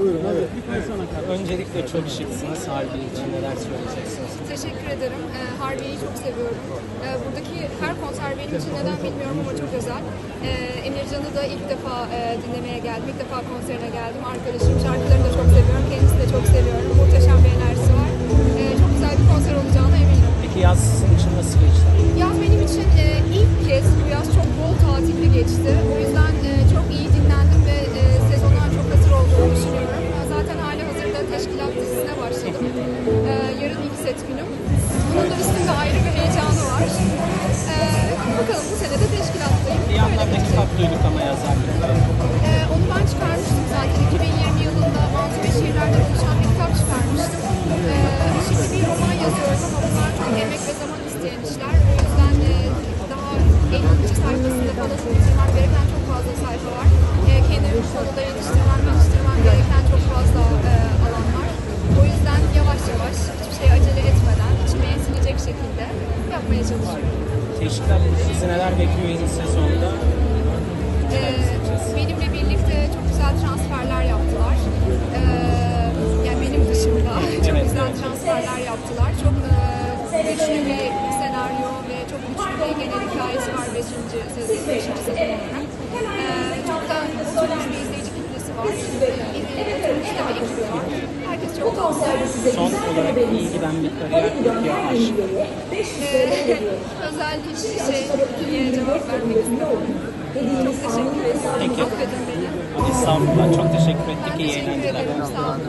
Buyurun evet. Öncelikle çok şıksınız Harbi için neler söyleyeceksiniz? Teşekkür ederim. Ee, Harbiye'yi çok seviyorum. Ee, buradaki her konser benim için neden bilmiyorum ama çok özel. Ee, Emircan'ı da ilk defa e, dinlemeye geldim. İlk defa konserine geldim. Arkadaşım şarkılarını da çok seviyorum. Kendisini de çok seviyorum. Muhteşem bir enerjisi var. Ee, çok güzel bir konser olacağına eminim. Peki yaz sizin için nasıl geçti? Yaz benim için e, ilk set günüm. Bunun da üstünde ayrı bir heyecanı var. E, bakalım bu sene de teşkilattayım. Bir yandan da kitap duyduk ama yazarken. E, onu ben çıkarmıştım zaten. 2020 yılında bazı ve şiirlerden oluşan bir kitap çıkarmıştım. E, şimdi bir roman yazıyorum ama bunlar çok emek ve zaman isteyen işler. O yüzden e, daha 50. sayfasında falan bitirmem gereken çok fazla sayfa var. E, kendimi bu konuda yetiştirmem, Teşkilat sizi neler bekliyor yeni sezonda? Ee, benimle birlikte çok güzel transferler yaptılar. Ee, yani benim dışımda çok Evet, güzel evet. transferler yaptılar. Çok e, güçlü bir senaryo ve çok güçlü bir genel hikayesi var 5. sezon, 5. sezon olarak. Ee, çok da oturmuş bir izleyici kitlesi var. Ee, Oturmuş da bir ekibi var. Herkes çok tatlı. Son olarak iyi giden bir kariyer peki aşk. Ee, özel hiçbir şey cevap vermek istemiyorum. Çok teşekkür ederim. Peki. Estağfurullah çok teşekkür ettik. Ben İyi eğlenceler. Sağ olun.